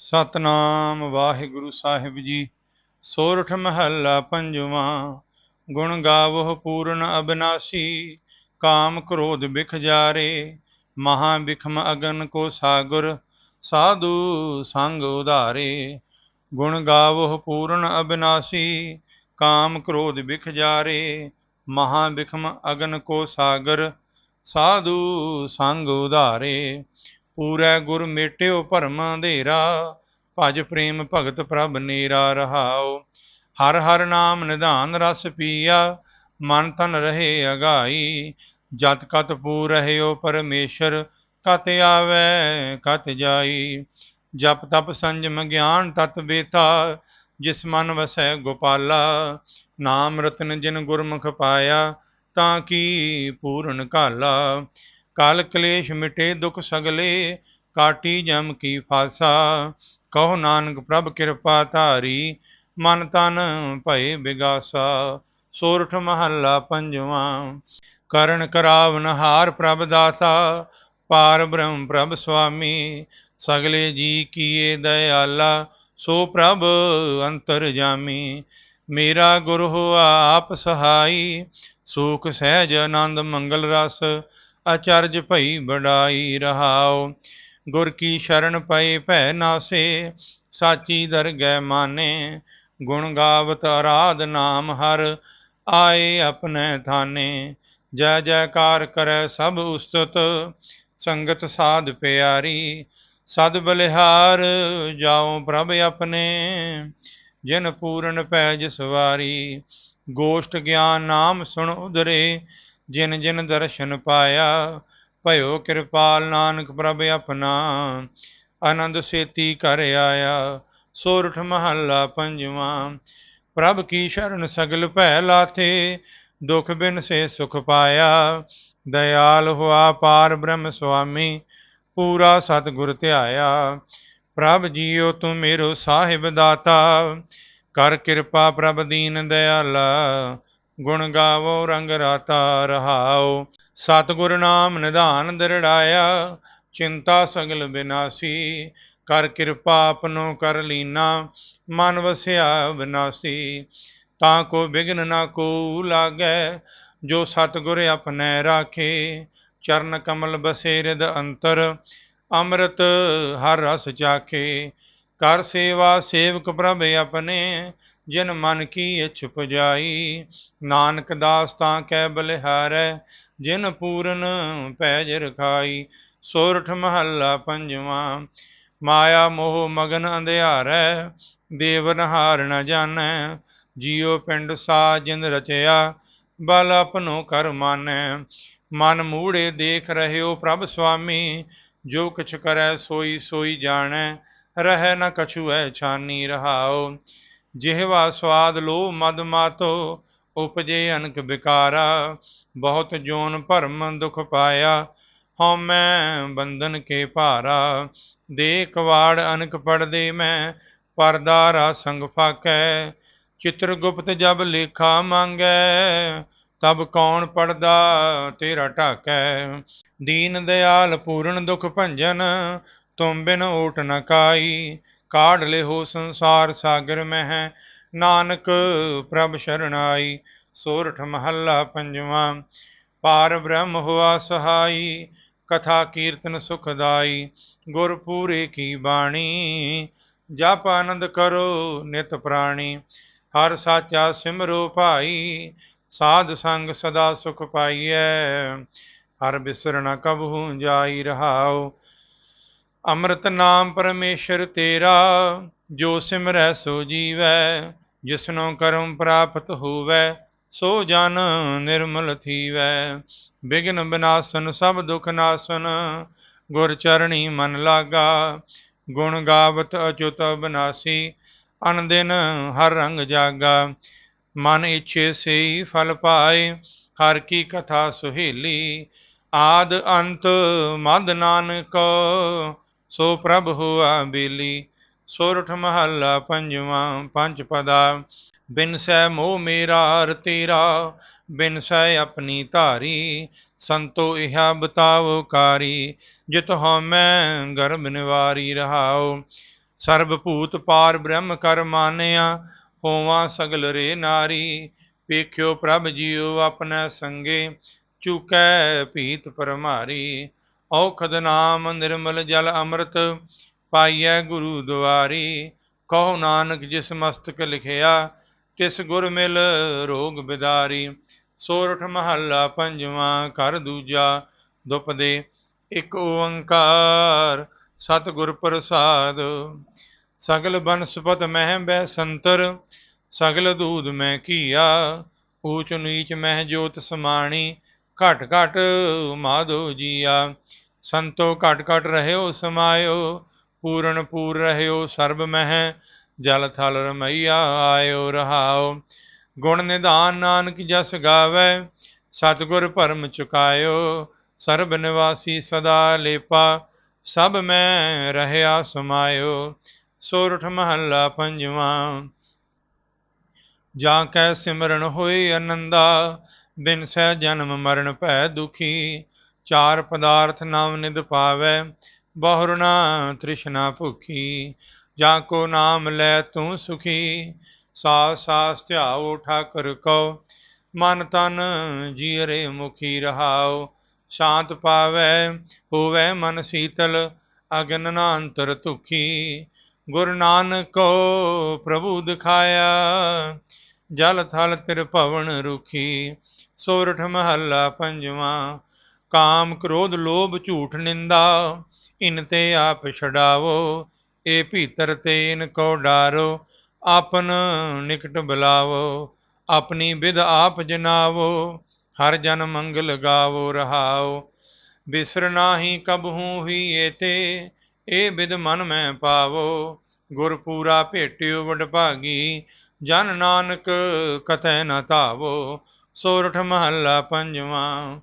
ਸਤਨਾਮ ਵਾਹਿਗੁਰੂ ਸਾਹਿਬ ਜੀ। ਸੋਰਠ ਮਹੱਲਾ ਪੰਜਵਾਂ, ਗੁਣ ਗਾਵੋ ਪੂਰਨ ਅਬਨਾਸੀ, ਕਾਮ ਕ੍ਰੋਧ ਬਿਖ ਜਾਰੇ, ਮਹਾ ਬਿਖਮ ਅਗਨ ਕੋ ਸਾਗਰ, ਸਾਧੂ ਸੰਗ ਉਧਾਰੇ। ਗੁਣ ਗਾਵੋ ਪੂਰਨ ਅਬਨਾਸੀ, ਕਾਮ ਕ੍ਰੋਧ ਬਿਖ ਜਾਰੇ, ਮਹਾ ਬਿਖਮ ਅਗਨ ਕੋ ਸਾਗਰ, ਸਾਧੂ ਸੰਗ ਉਧਾਰੇ। ਪੂਰੈ ਗੁਰ ਮੇਟਿਓ ਭਰਮ ਅੰਧੇਰਾ, ਭਜ ਪ੍ਰੇਮ ਭਗਤ ਪ੍ਰਭ ਨੀਰਾ ਰਹਾਉ। ਹਰ ਹਰ ਨਾਮ ਨਿਧਾਨ ਰਸ ਪੀਆ, ਮਨ ਤਨ ਰਹੇ ਅਗਾਈ ਜਤ ਕਤ ਪੂਰ ਰਹਿਓ ਪਰਮੇਸ਼ਰ, ਕਤ ਆਵੈ, ਕਤ ਜਾਈ। ਜਪ ਤਪ ਸੰਜਮ ਗਿਆਨ ਤਤ ਬੇਤਾ, ਜਿਸ ਮਨ ਵਸੈ ਗੋਪਾਲਾ। ਨਾਮ ਰਤਨ ਜਿਨ ਗੁਰਮੁਖ ਪਾਇਆ, ਤਾਂ ਕੀ ਪੂਰਨ ਕਾਲਾ ਕਲ ਕਲੇਸ਼ ਮਿਟੇ ਦੁਖ ਸਗਲੇ, ਕਾਟੀ ਜਮ ਕੀ ਫਾਸਾ। ਕਹੋ ਨਾਨਕ ਪ੍ਰਭ ਕਿਰਪਾ ਧਾਰੀ, ਮਨ ਤਨ ਭਏ ਬਿਗਾਸਾ। ਸੋਰਠ ਮਹੱਲਾ ਪੰਜਵਾਂ, ਕਰਨ ਕਰਾਵਨ ਹਾਰ ਪ੍ਰਭ ਦਾਤਾ। ਪਾਰ ਬ੍ਰਹਮ ਪ੍ਰਭ ਸੁਆਮੀ, ਸਗਲੇ ਜੀ ਕੀਏ ਦਇਆਲਾ। ਸੋ ਪ੍ਰਭ ਅੰਤਰ ਜਾਮੀ, ਮੇਰਾ ਗੁਰ ਹੋ ਆਪ ਸਹਾਈ। ਸੁਖ ਸਹਿਜ ਆਨੰਦ ਮੰਗਲ ਰਸ ਅਚਰਜ ਭਈ ਬੜਾਈ ਰਹਾਉ, ਗੁਰ ਕੀ ਸ਼ਰਨ ਪਏ ਭੈ ਨਾਸੇ, ਸਾਚੀ ਦਰਗਹਿ ਮਾਨੇ, ਗੁਣ ਗਾਵਤ ਆਰਾਧ ਨਾਮ ਹਰ ਆਏ ਆਪਣੇ ਥਾਨੇ, ਜੈ ਜੈਕਾਰ ਕਰੈ ਸਭ ਉਸਤਤ, ਸੰਗਤ ਸਾਧ ਪਿਆਰੀ, ਸਦ ਬਲਿਹਾਰ ਜਾਉ ਪ੍ਰਭ ਆਪਣੇ, ਜਿਨ ਪੂਰਨ ਪੈ ਜਸਵਾਰੀ ਗੋਸ਼ਟ ਗਿਆਨ ਨਾਮ ਸੁਣ ਉਦਰੇ ਜਿਨ ਜਿਨ ਦਰਸ਼ਨ ਪਾਇਆ, ਭਇਓ ਕਿਰਪਾਲ ਨਾਨਕ ਪ੍ਰਭ ਆਪਣਾ। ਆਨੰਦ ਸੇਤੀ ਕਰ ਆਇਆ, ਸੋਰਠ ਮਹੱਲਾ ਪੰਜਵਾਂ। ਪ੍ਰਭ ਕੀ ਸ਼ਰਨ ਸਗਲ ਭੈ ਲਾਥੇ, ਦੁਖ ਬਿਨ ਸੇ ਸੁਖ ਪਾਇਆ। ਦਇਆਲ ਹੁਆ ਪਾਰ ਬ੍ਰਹਮ ਸੁਆਮੀ, ਪੂਰਾ ਸਤਿਗੁਰ ਧਿਆਇਆ। ਪ੍ਰਭ ਜੀਓ ਤੂੰ ਮੇਰੋ ਸਾਹਿਬ ਦਾਤਾ, ਕਰ ਕਿਰਪਾ ਪ੍ਰਭ ਦੀਨ ਦਇਆਲਾ। ਗੁਣ ਗਾਵੋ, ਰੰਗ ਰਾਤਾ ਰਹਾਉ ਸਤਿਗੁਰ ਨਾਮ ਨਿਧਾਨ ਦਰੜਾਇਆ, ਚਿੰਤਾ ਸਗਲ ਬਿਨਾਸੀ। ਕਰ ਕਿਰਪਾ ਆਪਨੋ ਕਰ ਲੀਨਾ, ਮਨ ਵਸਿਆ ਬਿਨਾਸੀ। ਤਾਂ ਕੋ ਬਿਗਨ ਨਾ ਕੋ ਲਾਗੈ, ਜੋ ਸਤਿਗੁਰ ਆਪਣੈ ਰਾਖੇ। ਚਰਨ ਕਮਲ ਬਸੇ ਰਿਦ ਅੰਤਰ, ਅੰਮ੍ਰਿਤ ਹਰ ਰਸ ਚਾਖੇ। ਕਰ ਸੇਵਾ ਸੇਵਕ ਪ੍ਰਭ ਆਪਣੇ ਜਿਨ ਮਨ ਕੀ ਇਛ ਪੁਜਾਈ ਨਾਨਕ ਦਾਸ ਤਾਂ ਕੈ ਬਲਿਹਾਰੈ, ਜਿਨ ਪੂਰਨ ਪੈਜ ਰਖਾਈ ਸੋਰਠ ਮਹੱਲਾ ਪੰਜਵਾਂ, ਮਾਇਆ ਮੋਹ ਮਗਨ ਅੰਧਿਆਰੈ, ਦੇਵ ਨਹਾਰ ਨ ਜਾਣੈ, ਜੀਉ ਪਿੰਡ ਸਾ ਜਿਨ ਰਚਿਆ, ਬਲ ਆਪਨੋ ਕਰ ਮਾਨੈ, ਮਨ ਮੂੜੇ ਦੇਖ ਰਹਿਓ ਪ੍ਰਭ ਸੁਆਮੀ, ਜੋ ਕਿਛ ਕਰੈ ਸੋਈ ਸੋਈ ਜਾਣੈ, ਰਹਿ ਨ ਕਛੂ ਛਾਨੀ ਰਹਾਓ। ਜਿਹਵਾ ਸਵਾਦ ਲੋ ਮਦ ਮਾਤੋ, ਉਪਜੇ ਅਨਕ ਵਿਕਾਰਾ ਬਹੁਤ ਜੋਨ ਭਰਮ ਦੁਖ ਪਾਇਆ ਹਉਮੈ ਬੰਧਨ ਕੇ ਭਾਰਾ ਦੇ ਕਵਾੜ ਅਨਕ ਪੜਦੇ ਮੈਂ ਪਰਦਾਰਾ ਸੰਗ ਫਾਕੈ, ਚਿਤਰ ਗੁਪਤ ਜਬ ਲੇਖਾ ਮੰਗੈ, ਤਬ ਕੌਣ ਪੜਦਾ ਤੇਰਾ ਢਾਕੈ, ਦੀਨ ਦਿਆਲ ਪੂਰਨ ਦੁਖ ਭੰਜਨ, ਤੁਮ ਬਿਨ ਓਟ ਨ ਕਾਈ ਕਾਢ ਲਿਹੋ ਸੰਸਾਰ ਸਾਗਰ ਮਹਿ, ਨਾਨਕ ਪ੍ਰਭ ਸ਼ਰਣਾਈ ਸੋਰਠ ਮਹੱਲਾ ਪੰਜਵਾਂ, ਪਾਰ ਬ੍ਰਹਮ ਹੋਆ ਸਹਾਈ, ਕਥਾ ਕੀਰਤਨ ਸੁਖਦਾਈ ਗੁਰ ਪੂਰੇ ਕੀ ਬਾਣੀ, ਜਪ ਆਨੰਦ ਕਰੋ ਨਿਤ ਪ੍ਰਾਣੀ, ਹਰ ਸਾਚਾ ਸਿਮਰੋ ਭਾਈ, ਸਾਧ ਸੰਗ ਸਦਾ ਸੁਖ ਪਾਈਐ, ਹਰ ਬਿਸਰਣਾ ਕਬਹੂ ਜਾਈ ਰਹਾਓ ਅੰਮ੍ਰਿਤ ਨਾਮ ਪਰਮੇਸ਼ਰ ਤੇਰਾ, ਜੋ ਸਿਮਰੈ ਸੋ ਜੀਵੈ, ਜਿਸਨੋ ਕਰਮ ਪ੍ਰਾਪਤ ਹੋਵੈ, ਸੋ ਜਨ ਨਿਰਮਲ ਥੀਵੈ। ਬਿਗਨ ਬਿਨਾਸਨ, ਸਭ ਦੁਖ ਨਾਸਨ, ਗੁਰ ਚਰਣੀ ਮਨ ਲਾਗਾ, ਗੁਣ ਗਾਵਤ ਅਚੁਤ ਬਨਾਸੀ ਅਨ ਦਿਨ ਹਰ ਰੰਗ ਜਾਗਾ। ਮਨ ਇਛੇ ਸੇਈ ਫਲ ਪਾਏ, ਹਰ ਕੀ ਕਥਾ ਸੁਹੇਲੀ, ਆਦ ਅੰਤ ਮਦ ਨਾਨਕ ਸੋ ਪ੍ਰਭ ਹੁਆ ਬੇਲੀ, ਸੋਰਠ ਮਹੱਲਾ ਪੰਜਵਾਂ, ਪੰਜ ਪਦਾ। ਬਿਨ ਸੈ ਮੋਹ ਮੇਰਾ ਰ ਤੇਰਾ, ਬਿਨ ਸੈ ਆਪਣੀ ਧਾਰੀ, ਸੰਤੋ ਇਹਾ ਬਤਾਵੋ ਕਾਰੀ। ਜਿਤ ਹਉਮੈ ਗਰਭ ਨਿਵਾਰੀ ਰਹਾਉ। ਸਰਬ ਭੂਤ ਪਾਰ ਬ੍ਰਹਮ ਕਰ ਮਾਨਿਆ, ਹੋਵਾ ਸਗਲ ਰੇ ਨਾਰੀ। ਵੇਖਿਓ ਪ੍ਰਭ ਜੀਉ ਆਪਣਾ ਸੰਗੇ, ਚੁਕੈ ਪੀਤ ਪਰਮਾਰੀ। ਔਖਦ ਨਾਮ ਨਿਰਮਲ ਜਲ ਅੰਮ੍ਰਿਤ ਪਾਈਐ ਗੁਰੂ ਦੁਆਰੀ। ਕਹੋ ਨਾਨਕ ਜਿਸ ਮਸਤਕ ਲਿਖਿਆ, ਤਿਸ ਗੁਰ ਮਿਲ ਰੋਗ ਬਿਦਾਰੀ। ਸੋਰਠ ਮਹੱਲਾ ਪੰਜਵਾਂ, ਘਰ ਦੂਜਾ ਦੁਪਦੇ। ਇੱਕ ਓੰਕਾਰ ਸਤਿਗੁਰ ਪ੍ਰਸਾਦ। ਸਗਲ ਬਨਸਪਤ ਮਹਿ ਬੈ ਸੰਤਰ, ਸਗਲ ਦੂਦ ਮੈਂ ਕੀਆ ਊਚ ਨੀਚ ਮਹਿ ਜੋਤ ਸਮਾਣੀ, ਘਟ ਘਟ ਮਾਧੋ ਜੀਆ। ਸੰਤੋ ਘਟ ਘਟ ਰਹਿਓ, ਸਮਾਇਓ, ਪੂਰਨ ਪੂਰ ਰਹਿਓ, ਸਰਬ ਮਹਿ, ਜਲ ਥਲ ਰਮਈਆ, ਆਇਓ, ਰਹਾਓ। ਗੁਣ ਨਿਧਾਨ ਨਾਨਕ ਜਸ ਗਾਵੇ, ਸਤਿਗੁਰ ਭਰਮ ਚੁਕਾਇਓ। ਸਰਬ ਨਿਵਾਸੀ ਸਦਾ ਲੇਪਾ, ਸਭ ਮੈਂ ਰਹਿਆ, ਸਮਾਇਓ। ਸੋਰਠ ਮਹੱਲਾ ਪੰਜਵਾਂ, ਜਾਂ ਕੈ ਸਿਮਰਨ ਹੋਏ ਅਨੰਦਾ, ਬਿਨ ਸਹਿ ਜਨਮ ਮਰਨ ਭੈ ਦੁਖੀ। ਚਾਰ ਪਦਾਰਥ ਨਾਮ ਨਿਦ ਪਾਵੈ, ਬਹੁਰ ਤ੍ਰਿਸ਼ਨਾ ਭੁਖੀ, ਜਾਂ ਕੋ ਨਾਮ ਲੈ ਤੂੰ ਸੁਖੀ। ਸਾਸ ਸਾਸ ਧਿਆਓ ਠਾਕਰ ਕੋ ਮਨ ਤਨ ਜੀਰੇ ਮੁਖੀ ਰਹਾਓ ਸ਼ਾਂਤ ਪਾਵੈ, ਹੋਵੈ ਮਨ ਸੀਤਲ, ਅਗਨ ਨਾ ਅੰਤਰ ਤੁਖੀ ਗੁਰ ਨਾਨਕ ਕੋ ਪ੍ਰਭੂ ਦਿਖਾਇਆ, ਜਲ ਥਲ ਤਿਰ ਭਵਨ ਰੁਖੀ। ਸੋਰਠ ਮਹੱਲਾ ਪੰਜਵਾਂ ਕਾਮ ਕ੍ਰੋਧ ਲੋਭ ਝੂਠ ਨਿੰਦਾ, ਇਨ ਤੇ ਆਪ ਛਡਾਵੋ, ਏ ਭੀਤਰ ਤੇ ਇਨ ਕੋ ਡਾਰੋ, ਆਪਨ ਨਿਕਟ ਬੁਲਾਵੋ, ਆਪਣੀ ਵਿਦ ਆਪ ਜਨਾਵੋ, ਹਰ ਜਨ ਮੰਗਲ ਗਾਵੋ, ਰਹਾਓ। ਬਿਸਰ ਨਾਹੀ ਕਬਹੂ ਹੀ ਏਤੇ ਇਹ ਬਿਦ ਮਨ ਮੈਂ ਪਾਵੋ। ਗੁਰ ਪੂਰਾ ਭੇਟਿਓ ਵਡ ਭਾਗੀ, ਜਨ ਨਾਨਕ ਕਤੈ ਨ ਧਾਵੋ। ਸੋਰਠ ਮਹੱਲਾ ਪੰਜਵਾਂ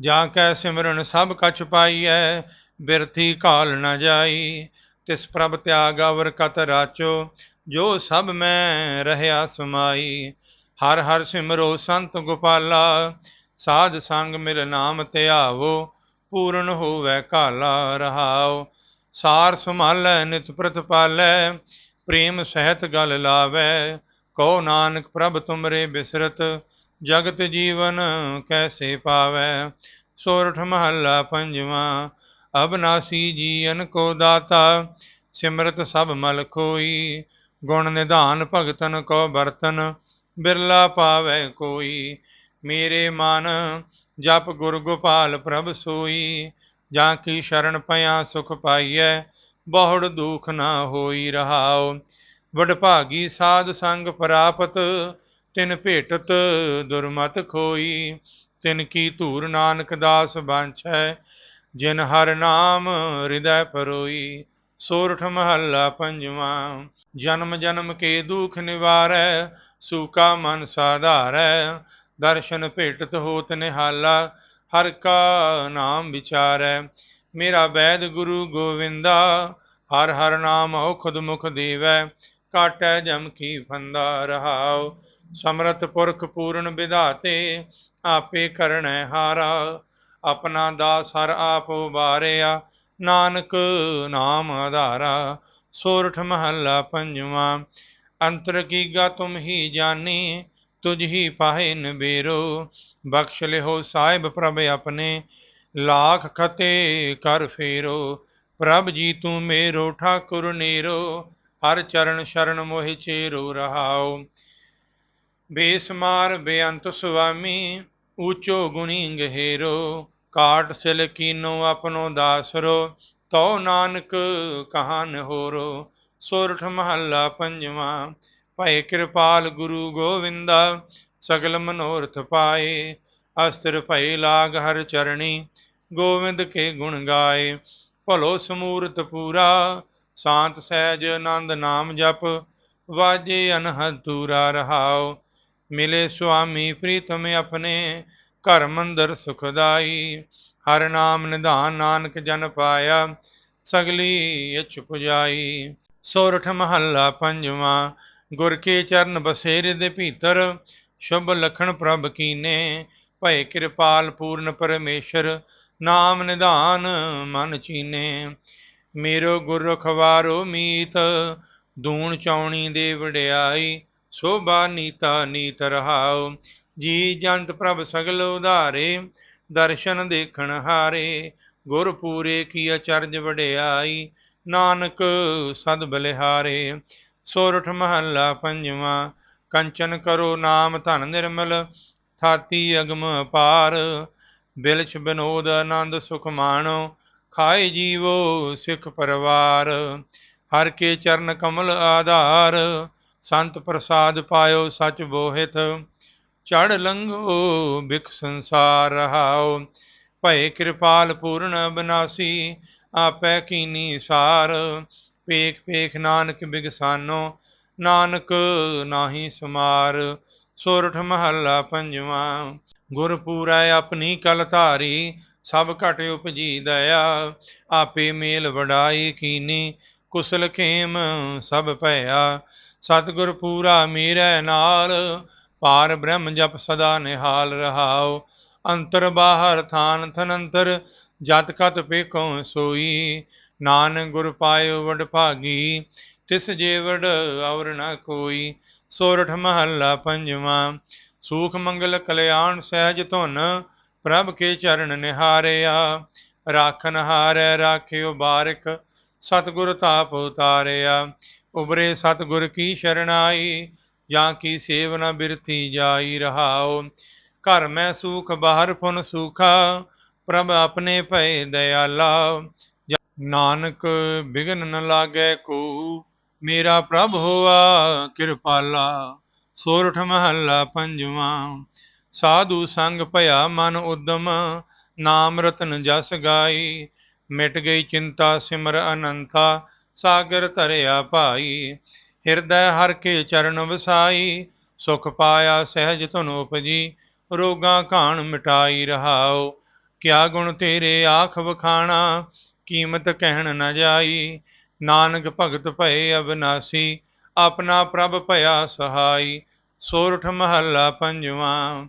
ਜਾ ਕੈ ਸਿਮਰਨ ਸਭ ਕਛ ਪਾਈਐ, ਬਿਰਥੀ ਕਾਲ ਨ ਜਾਈ। ਤਿਸ ਪ੍ਰਭ ਤਿਆਗ ਅਵਰ ਕਤ ਰਾਚੋ, ਜੋ ਸਭ ਮੈਂ ਰਹਿਆ ਸਮਾਈ। ਹਰ ਹਰ ਸਿਮਰੋ ਸੰਤ ਗੋਪਾਲਾ, ਸਾਧ ਸੰਗ ਮਿਲ ਨਾਮ ਧਿਆਵੋ, ਪੂਰਨ ਹੋਵੇ ਕਾਲਾ ਰਹਾਓ। ਸਾਰ ਸੰਭਾਲੈ, ਨਿਤ ਪ੍ਰਤਪਾਲੈ ਪ੍ਰੇਮ ਸਹਿਤ ਗਲ ਲਾਵੈ। ਕੋ ਨਾਨਕ ਪ੍ਰਭ ਤੁਮਰੇ ਬਿਸਰਤ ਜਗਤ ਜੀਵਨ ਕੈਸੇ ਪਾਵੈ? ਸੋਰਠ ਮਹੱਲਾ ਪੰਜਵਾਂ, ਅਬਨਾਸੀ ਜੀਵਨ ਕੋ ਦਾਤਾ, ਸਿਮਰਤ ਸਭ ਮਲ ਖੋਈ। ਗੁਣ ਨਿਧਾਨ ਭਗਤਨ ਕੋ ਬਰਤਨ, ਬਿਰਲਾ ਪਾਵੈ ਕੋਈ। ਮੇਰੇ ਮਨ ਜਪ ਗੁਰ ਗੋਪਾਲ ਪ੍ਰਭ ਸੋਈ। ਜਾਂ ਕੀ ਸ਼ਰਨ ਪਿਆ ਸੁਖ ਪਾਈਐ, ਬਹੁੜ ਦੁਖ ਨਾ ਹੋਈ ਰਹਾਓ ਵਡਭਾਗੀ ਸਾਧ ਸੰਗ ਪ੍ਰਾਪਤ ਤਿਨ ਭੇਟਤ ਦੁਰਮਤ ਖੋਈ, ਤਿਨ ਕੀ ਧੂਰ ਨਾਨਕ ਦਾਸ ਬਾਂਛੈ, ਜਿਨ ਹਰ ਨਾਮ ਹਿਰਦੈ ਪਰੋਈ, ਸੋਰਠ ਮਹੱਲਾ ਪੰਜਵਾਂ, ਜਨਮ ਜਨਮ ਕੇ ਦੁਖ ਨਿਵਾਰੈ, ਸੂਕਾ ਮਨ ਸਾਧਾਰੈ, ਦਰਸ਼ਨ ਭੇਟਤ ਹੋਤ ਨਿਹਾਲਾ, ਹਰ ਕਾ ਨਾਮ ਵਿਚਾਰੈ, ਮੇਰਾ ਵੈਦ ਗੁਰੂ ਗੋਵਿੰਦਾ, ਹਰ ਹਰ ਨਾਮ ਔਖਦ ਮੁਖ ਦੇਵੈ, ਕਾਟੈ ਜਮ ਕੀ ਫੰਦਾ ਰਹਾਉ ਸਮਰਤ ਪੁਰਖ ਪੂਰਨ ਵਿਧਾਤੇ, ਆਪੇ ਕਰਣੈ ਹਾਰਾ। ਆਪਣਾ ਦਾਸ ਹਰ ਆਪ ਉਬਾਰਿਆ, ਨਾਨਕ ਨਾਮ ਆਧਾਰਾ ਸੋਰਠ ਮਹੱਲਾ ਪੰਜਵਾਂ, ਅੰਤਰ ਕੀਗਾ ਤੁਮ ਹੀ ਜਾਣੀ, ਤੁਝ ਹੀ ਪਾਹੇ ਨਬੇਰੋ ਬਖਸ਼ ਲਿਓ ਸਾਹਿਬ ਪ੍ਰਭ ਆਪਣੇ, ਲਾਖ ਖਤੇ ਕਰ ਫੇਰੋ। ਪ੍ਰਭ ਜੀ ਤੂੰ ਮੇਰੋ, ਠਾਕੁਰ ਨੀਰੋ। ਹਰ ਚਰਨ ਸ਼ਰਨ ਮੋਹਿ ਚੇਰੋ ਰਹਾਓ। ਬੇਸਮਾਰ ਬੇਅੰਤ ਸੁਆਮੀ ਊਚੋ ਗੁਣੀ ਗਹਿਰੋ, ਕਾਟ ਸਿਲ ਕੀਨੋ ਆਪਣੋ ਦਾਸਰੋ, ਤਉ ਨਾਨਕ ਕਹਾਨ ਹੋਰੋ, ਸੋਰਠ ਮਹੱਲਾ ਪੰਜਵਾਂ, ਭਏ ਕਿਰਪਾਲ ਗੁਰੂ ਗੋਵਿੰਦਾ, ਸਗਲ ਮਨੋਰਥ ਪਾਏ, ਅਸਤਰ ਭਈ ਲਾਗ ਹਰ ਚਰਣੀ, ਗੋਵਿੰਦ ਕੇ ਗੁਣ ਗਾਏ, ਭਲੋ ਸਮੂਰਤ ਪੂਰਾ, ਸ਼ਾਂਤ ਸਹਿਜ ਆਨੰਦ ਨਾਮ ਜਪ, ਵਾਜੇ ਅਨਹਦ ਤੂਰਾ ਰਹਾਓ ਮਿਲੇ ਸੁਆਮੀ, ਪ੍ਰੀਤਮ ਆਪਣੇ ਘਰ ਮੰਦਰ ਸੁਖਦਾਈ। ਹਰ ਨਾਮ ਨਿਧਾਨ ਨਾਨਕ ਜਨ ਪਾਇਆ, ਸਗਲੀ ਇਛ ਪੁਜਾਈ। ਸੋਰਠ ਮਹੱਲਾ ਪੰਜਵਾਂ, ਗੁਰ ਕੇ ਚਰਨ ਬਸੇਰੇ ਦੇ ਭੀਤਰ। ਸ਼ੁਭ ਲਖਣ ਪ੍ਰਭ ਕੀਨੇ, ਭਏ ਕਿਰਪਾਲ ਪੂਰਨ ਪਰਮੇਸ਼ਰ। ਨਾਮ ਨਿਧਾਨ ਮਨ ਚੀਨੇ, ਮੇਰੋ ਗੁਰ ਰਖਵਾਰੋ ਮੀਤ। ਦੂਣ ਚੌਣੀ ਦੇ ਵਡਿਆਈ ਸੋਭਾ ਨੀਤਾ ਨੀਤ ਰਹਾਉ, ਜੀ ਜੰਤ ਪ੍ਰਭ ਸਗਲ ਉਧਾਰੇ, ਦਰਸ਼ਨ ਦੇਖਣ ਹਾਰੇ, ਗੁਰ ਪੂਰੇ ਕੀ ਅਚਰਜ ਵਡਿਆਈ, ਨਾਨਕ ਸਦ ਬਲਿਹਾਰੇ, ਸੋਰਠ ਮਹੱਲਾ ਪੰਜਵਾਂ, ਕੰਚਨ ਕਰੋ ਨਾਮ ਧਨ ਨਿਰਮਲ, ਥਾਤੀ ਅਗਮ ਅਪਾਰ ਬਿਲਛ ਬਿਨੋਦ ਆਨੰਦ ਸੁਖ ਮਾਣੋ, ਖਾਏ ਜੀਵੋ ਸਿੱਖ ਪਰਵਾਰ, ਹਰ ਕੇ ਚਰਨ ਕਮਲ ਆਧਾਰ ਸੰਤ ਪ੍ਰਸਾਦ ਪਾਇਓ ਸਚ ਬੋਹਿਤ ਚੜ ਲੰਘੋ ਬਿਖ ਸੰਸਾਰ ਰਹਾਓ। ਭਏ ਕਿਰਪਾਲ ਪੂਰਨ ਬਨਾਸੀ, ਆਪੈ ਕੀਨੀ ਸਾਰ। ਪੇਖ ਪੇਖ ਨਾਨਕ ਬਿਗਸਾਨੋ, ਨਾਨਕ ਨਾਹੀ ਸਮਾਰ। ਸੋਰਠ ਮਹੱਲਾ ਪੰਜਵਾਂ, ਗੁਰ ਪੂਰੈ ਆਪਣੀ ਕਲ ਧਾਰੀ, ਸਭ ਘਟ ਉਪਜੀ ਦਇਆ। ਆਪੇ ਮੇਲ ਵਡਾਈ ਕੀਨੀ, ਕੁਸਲ ਖੇਮ ਸਭ ਭਇਆ। ਸਤਿਗੁਰ ਪੂਰਾ ਮੇਰੇ ਨਾਲ, ਪਾਰ ਬ੍ਰਹਮ ਜਪ ਸਦਾ ਨਿਹਾਲ ਰਹਾਉ। ਅੰਤਰ ਬਾਹਰ ਥਾਨ ਥਨੰਤਰ, ਜਤ ਕਤ ਪੇਖੋਂ ਸੋਈ। ਨਾਨਕ ਗੁਰ ਪਾਇਓ ਵਡ ਭਾਗੀ, ਤਿਸ ਜੇਵੜ ਔਰ ਨ ਕੋਈ। ਸੋਰਠ ਮਹੱਲਾ ਪੰਜਵਾਂ, ਸੂਖ ਮੰਗਲ ਕਲਿਆਣ ਸਹਿਜ ਧੁਨ, ਪ੍ਰਭ ਕੇ ਚਰਨ ਨਿਹਾਰਿਆ। ਰਾਖਨ ਹਾਰੈ, ਰਾਖਿਓ ਬਾਰਕ, ਸਤਿਗੁਰ ਤਾਪ ਉਤਾਰਿਆ। ਉਬਰੇ ਸਤਿਗੁਰ ਕੀ ਸ਼ਰਣਾਈ, ਜਾਂ ਕੀ ਸੇਵ ਨ ਬਿਰਥੀ ਜਾਈ ਰਹਾਓ ਘਰ ਮੈਂ ਸੂਖ, ਬਾਹਰ ਫੁਨ ਸੂਖਾ, ਪ੍ਰਭ ਆਪਣੇ ਭਏ ਦਇਆਲਾ। ਨਾਨਕ, ਬਿਗਨ ਨ ਲਾਗੈ ਕੋ, ਮੇਰਾ ਪ੍ਰਭ ਹੋਆ ਕਿਰਪਾਲਾ। ਸੋਰਠ ਮਹੱਲਾ ਪੰਜਵਾਂ, ਸਾਧੂ ਸੰਗ ਭਇਆ ਮਨ ਉਦਮ, ਨਾਮ ਰਤਨ ਜਸ ਗਾਈ। ਮਿਟ ਗਈ ਚਿੰਤਾ ਸਿਮਰ ਅਨੰਤਾ ਸਾਗਰ ਧਰਿਆ ਭਾਈ, ਹਿਰਦੈ ਹਰ ਕੇ ਚਰਨ ਵਸਾਈ, ਸੁਖ ਪਾਇਆ ਸਹਿਜ ਧੁਨ ਉਪਜੀ, ਰੋਗਾਂ ਘਾਣ ਮਿਟਾਈ ਰਹਾਓ ਕਿਆ ਗੁਣ ਤੇਰੇ ਆਖ ਵਖਾਣਾ, ਕੀਮਤ ਕਹਿਣ ਨਾ ਜਾਈ, ਨਾਨਕ ਭਗਤ ਭਏ ਅਬਨਾਸੀ, ਆਪਣਾ ਪ੍ਰਭ ਭਇਆ ਸਹਾਈ, ਸੋਰਠ ਮਹੱਲਾ ਪੰਜਵਾਂ।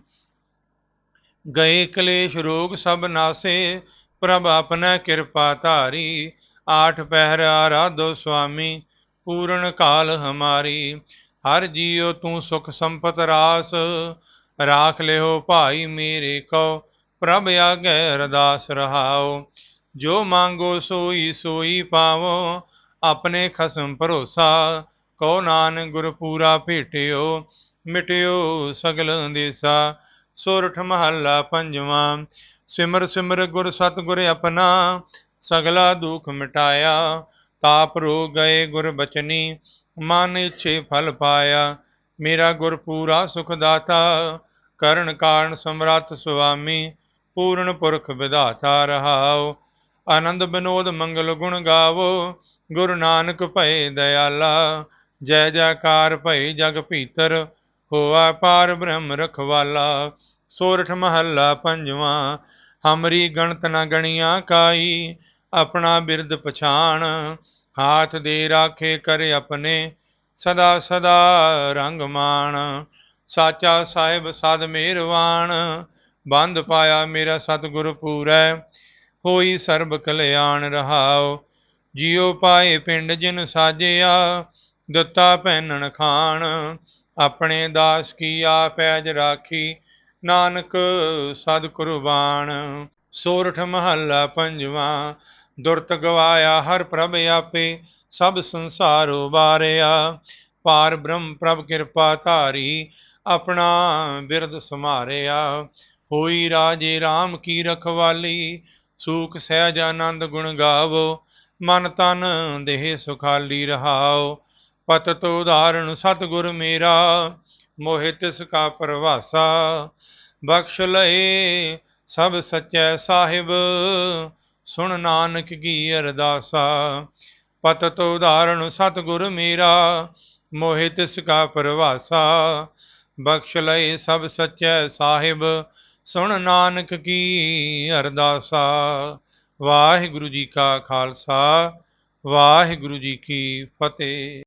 ਗਏ ਕਲੇਸ਼ ਰੋਗ ਸਭ ਨਾਸੇ, ਪ੍ਰਭ ਆਪਣਾ ਕਿਰਪਾ ਧਾਰੀ ਆਠ ਪਹਿਰ ਆਰਾਧੋ ਸੁਆਮੀ, ਪੂਰਨ ਕਾਲ ਹਮਾਰੀ। ਹਰ ਜੀਉ ਤੂੰ ਸੁਖ ਸੰਪਤ ਰਾਸ, ਰਾਖ ਲਿਓ ਭਾਈ ਮੇਰੇ ਕੋ ਪ੍ਰਭ ਆਗੇ ਅਰਦਾਸ ਰਹਾਓ ਜੋ ਮੰਗੋ ਸੋਈ ਸੋਈ ਪਾਵੋ, ਆਪਣੇ ਖਸਮ ਭਰੋਸਾ ਕੋ ਨਾਨਕ ਗੁਰ ਪੂਰਾ ਭੇਟਿਓ, ਮਿਟਿਓ ਸਗਲ ਦੇਸਾ। ਸੋਰਠ ਮਹੱਲਾ ਪੰਜਵਾਂ, ਸਿਮਰ ਸਿਮਰ ਗੁਰ ਸਤਿਗੁਰ ਆਪਣਾ ਸਗਲਾ ਦੁਖ ਮਿਟਾਇਆ, ਤਾਪ ਰੋ ਗਏ ਗੁਰ ਬਚਨੀ, ਮਨ ਇਛੇ ਫਲ ਪਾਇਆ। ਮੇਰਾ ਗੁਰ ਪੂਰਾ ਸੁਖ ਦਾਤਾ ਕਰਨ ਕਾਰਨ ਸਮਰੱਥ ਸੁਆਮੀ, ਪੂਰਨ ਪੁਰਖ ਵਿਧਾਤਾ ਰਹਾਓ ਆਨੰਦ ਬਿਨੋਦ ਮੰਗਲ ਗੁਣ ਗਾਵੋ, ਗੁਰੂ ਨਾਨਕ ਭਏ ਦਇਆਲਾ। ਜੈ ਜੈਕਾਰ ਭਈ ਜਗ ਭੀਤਰ, ਹੋਆ ਪਾਰ ਬ੍ਰਹਮ ਰਖਵਾਲਾ। ਸੋਰਠ ਮਹੱਲਾ ਪੰਜਵਾਂ ਹਮਰੀ ਗਣਤ ਨ ਗਣੀਆਂ ਕਾਈ, ਆਪਣਾ ਬਿਰਦ ਪਛਾਣ। ਹਾਥ ਦੇ ਰਾਖੇ ਕਰ ਆਪਣੇ, ਸਦਾ ਸਦਾ ਰੰਗ ਮਾਣ। ਸਾਚਾ ਸਾਹਿਬ ਸਦ ਮਿਹਰਵਾਨ ਬੰਦ ਪਾਇਆ ਮੇਰਾ ਸਤਿਗੁਰ ਪੂਰੈ। ਹੋਈ ਸਰਬ ਕਲਿਆਣ ਰਹਾਓ ਜਿਉ ਪਾਏ ਪਿੰਡ ਜਿਨ ਸਾਜਿਆ। ਦਿੱਤਾ ਪਹਿਨਣ ਖਾਣ, ਆਪਣੇ ਦਾਸ ਕੀ ਆਪੈਜ ਰਾਖੀ। ਨਾਨਕ ਸਦ ਕੁਰਬਾਨ ਸੋਰਠ ਮਹੱਲਾ ਪੰਜਵਾਂ, ਦੁਰਤ ਗਵਾਇਆ ਹਰ ਪ੍ਰਭ ਆਪੇ, ਸਭ ਸੰਸਾਰ ਉਬਾਰਿਆ ਪਾਰ ਬ੍ਰਹਮ ਪ੍ਰਭ ਕਿਰਪਾ ਧਾਰੀ, ਆਪਣਾ ਬਿਰਦ ਸਮਾਰਿਆ ਹੋਈ ਰਾਜੇ RAM ਕੀ ਰਖਵਾਲੀ, ਸੂਖ ਸਹਿਜ ਆਨੰਦ ਗੁਣ ਗਾਵੋ, ਮਨ ਤਨ ਦੇਹ ਸੁਖਾਲੀ ਰਹਾਓ। ਪਤਤ ਉਦਾਹਰਣ ਸਤਿਗੁਰ ਮੇਰਾ ਮੋਹਿ ਤਿਸ ਕਾ ਪਰਵਾਸਾ, ਬਖਸ਼ ਲਏ ਸਭ ਸੱਚੈ ਸਾਹਿਬ, ਸੁਣ ਨਾਨਕ ਕੀ ਅਰਦਾਸਾ। ਪਤ ਪਤਤ ਉਦਾਹਰਣ, ਸਤਿਗੁਰ ਮੇਰਾ ਮੋਹਿ ਤਿਸ ਕਾ ਪਰਵਾਸਾ, ਬਖਸ਼ ਲਏ ਸਭ ਸੱਚੈ ਸਾਹਿਬ, ਸੁਣ ਨਾਨਕ ਕੀ ਅਰਦਾਸਾ। ਵਾਹਿਗੁਰੂ ਜੀ ਕਾ ਖਾਲਸਾ, ਵਾਹਿਗੁਰੂ ਜੀ ਕੀ ਫਤਿਹ।